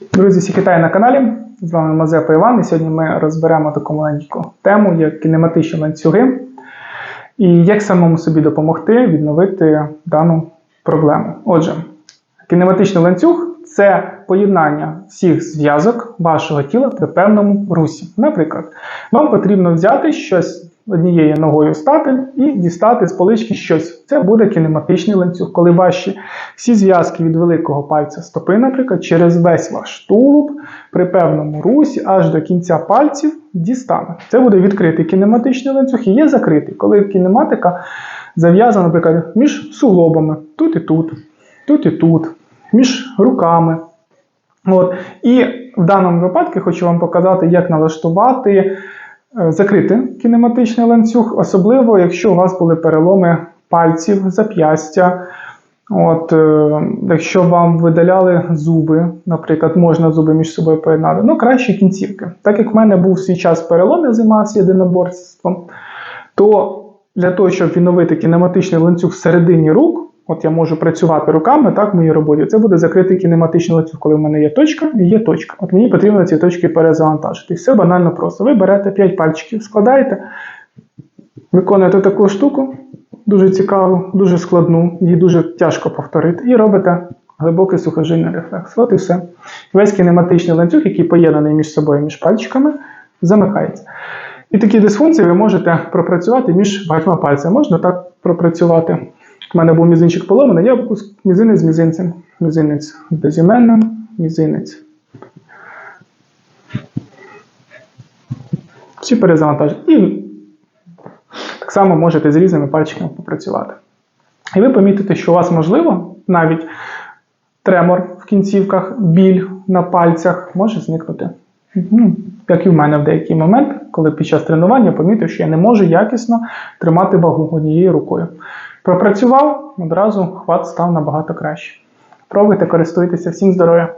Друзі, всіх вітаю на каналі. З вами Мазепа Іван. І сьогодні ми розберемо таку маленьку тему, як кінематичні ланцюги, і як самому собі допомогти відновити дану проблему. Отже, кінематичний ланцюг це поєднання всіх зв'язок вашого тіла при певному русі. Наприклад, вам потрібно взяти щось однією ногою стати і дістати з полички щось. Це буде кінематичний ланцюг, коли ваші всі зв'язки від великого пальця стопи, наприклад, через весь ваш тулуб при певному русі аж до кінця пальців дістане. Це буде відкритий кінематичний ланцюг і є закритий, коли кінематика зав'язана, наприклад, між суглобами, тут і тут, тут і тут, між руками. От. І в даному випадку хочу вам показати, як налаштувати е, закрити кінематичний ланцюг, особливо, якщо у вас були переломи пальців, зап'ястя. От, е, якщо вам видаляли зуби, наприклад, можна зуби між собою поєднати, ну краще кінцівки. Так як в мене був свій час перелом, я займався єдиноборством, то для того, щоб відновити кінематичний ланцюг всередині рук, от я можу працювати руками так в моїй роботі, це буде закритий кінематичний ланцюг, коли в мене є точка і є точка. От мені потрібно ці точки перезавантажити. Все банально просто. Ви берете 5 пальчиків, складаєте, виконуєте таку штуку, дуже цікаву, дуже складну, її дуже тяжко повторити, і робите глибокий сухожильний рефлекс. От і все. Весь кінематичний ланцюг, який поєднаний між собою, між пальчиками, замикається. І такі дисфункції ви можете пропрацювати між багатьма пальцями. Можна так пропрацювати. У мене був мізинчик поломаний, я мізинець з мізинцем. Мізинець з безіменним, мізинець. Всі перезавантажені. І так само можете з різними пальчиками попрацювати. І ви помітите, що у вас можливо навіть тремор в кінцівках, біль на пальцях може зникнути. Ну, як і в мене в деякий момент, коли під час тренування помітив, що я не можу якісно тримати вагу однією рукою. Пропрацював, одразу хват став набагато краще. Пробуйте, користуйтеся, всім здоров'я!